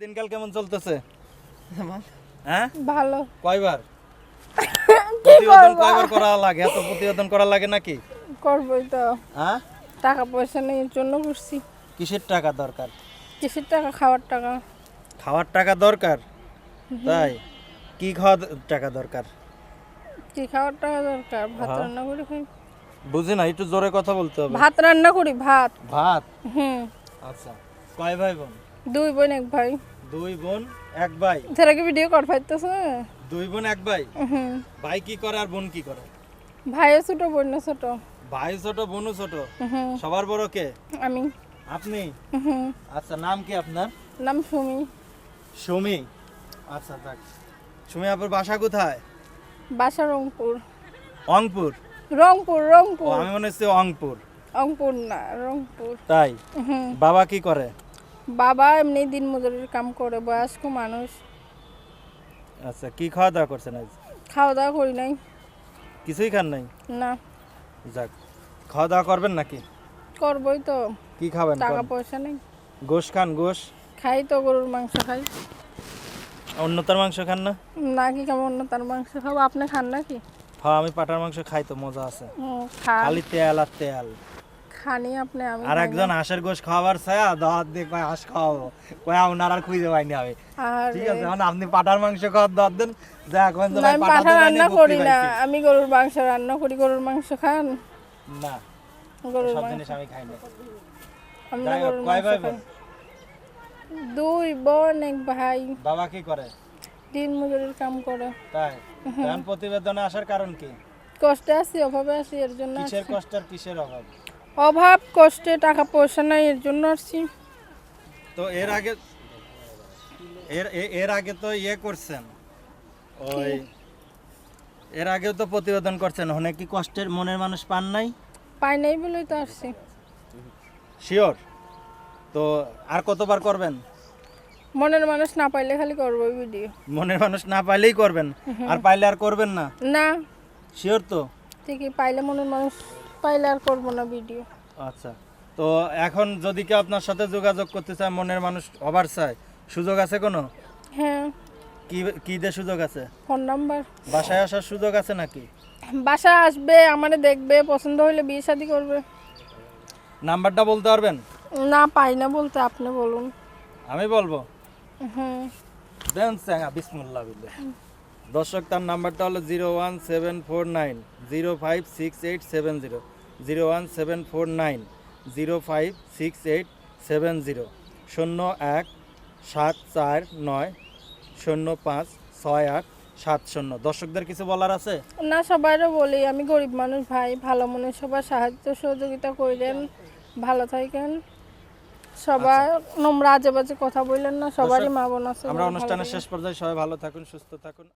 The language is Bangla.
দিনকাল কেমন চলতেছে? হ্যাঁ? ভালো। কয়বার? কি প্রতিবেদন কয়বার করা লাগে? এত প্রতিবেদন করা লাগে নাকি? করবোই তো। হ্যাঁ? টাকা পয়সা নেই জন্য করছি। কিসের টাকা দরকার? কিসের টাকা? খাওয়ার টাকা। খাওয়ার টাকা দরকার? তাই? কি খাওয়া টাকা দরকার? কি খাওয়ার টাকা দরকার? ভাত হ্যাঁ। রান্না করি খাই বুঝি না একটু জোরে কথা বলতে হবে। ভাত রান্না করি ভাত। ভাত? হুম। আচ্ছা। কয় ভাই বোন? দুই বোন এক ভাই। দুই বোন এক ভাই। তারা কি ভিডিও কর পাইতেছে দুই বোন এক ভাই। ভাই কি করে আর বোন কি করে? ভাইও ছোট বোন ছোট। ভাই ছোট বোনও ছোট। সবার বড় কে? আমি। আপনি? আচ্ছা নাম কি আপনার? নাম সুমি। সুমি। আচ্ছা যাক সুমি আপুর বাসা কোথায়? বাসা রংপুর। অংপুর? রংপুর রংপুর। আমি মনে হচ্ছে অংপুর। রংপুর না রংপুর। তাই? বাবা কি করে? বাবা এমনি দিন মজুরির কাম করে বয়স্ক মানুষ। আচ্ছা কি খাওয়া দাওয়া করছেন আজ? খাওয়া দাওয়া করি নাই। কিছুই খান নাই? না। যাক খাওয়া দাওয়া করবেন নাকি? করবই তো। কি খাবেন টাকা পয়সা নেই। গোশ খান গোশ। খাই তো গরুর মাংস খাই। অন্যতার মাংস খান না? না কি কেমন না তার মাংস খাব। আপনি খান নাকি? হ্যাঁ আমি পাটার মাংস খাই তো মজা আছে। খালি তেল আর তেল। খানি আপনি আমি আর একজন হাঁসের গোশ খাওয়াবার ছায়া দিয়ে কয় হাঁস খাওয়াবো। কয় আপনার আর খুঁজে পাইনি আমি। ঠিক আছে এখন আপনি পাটার মাংস খাওয়ার দেন যা এখন আমি রান্না করি না আমি গরুর মাংস রান্না করি গরুর মাংস খান। না গরুর মাংস। আমি খাই না। আমি গরুর মাংস খাই। দুই বোন এক ভাই। বাবা কি করে? দিন মজুরির কাম করে। তাই? এখন প্রতিবেদনে আসার কারণ কি? কষ্টে আছি অভাবে আছি এর জন্য কিসের আসছি। কষ্ট আর কিসের অভাব? অভাব কষ্টে টাকা পয়সা নাই এর জন্য আসছি। তো এর আগে এর এর আগে তো ইয়ে করছেন। ওই এর আগেও তো প্রতিবেদন করছেন। অনেক কি কষ্টের মনের মানুষ পান নাই? পাই নাই বলেই তো আসছি। শিওর তো আর কতবার করবেন? মনের মানুষ না পাইলে খালি করব ভিডিও মনের মানুষ না পাইলেই করবেন। আর পাইলে আর করবেন না? না। শিওর তো? ঠিকই পাইলে মনের মানুষ পাইলে আর করব না ভিডিও আচ্ছা। তো এখন যদি কেউ আপনার সাথে যোগাযোগ করতে চায় মনের মানুষ হবার চায় সুযোগ আছে কোনো? হ্যাঁ। কি কি দিয়ে সুযোগ আছে? Phone number. বাসায় আসার সুযোগ আছে নাকি? বাসা আসবে আমারে দেখবে পছন্দ হইলে বিয়ে শাদি করবে। নাম্বারটা বলতে পারবেন? না পাই না বলতে আপনি বলুন। আমি বলব? হ্যাঁ। দেন স্যাঙ্গা বিসমুল্লাহ বিল্লাহ। দর্শক তার নাম্বারটা হলো zero one seven four nine zero five six eight seven zero. Zero one seven four nine zero five six eight seven zero শূন্য এক সাত চার নয় শূন্য পাঁচ ছয় আট সাত শূন্য। দর্শকদের কিছু বলার আছে? না সবাইরও বলি আমি গরিব মানুষ ভাই ভালো মনে সবার সাহায্য সহযোগিতা করিলেন ভালো থাকেন। সবাই নোংরা আজে বাজে কথা বললেন না সবারই মা বোন আছে আমরা অনুষ্ঠানের শেষ পর্যায়ে সবাই ভালো থাকুন সুস্থ থাকুন।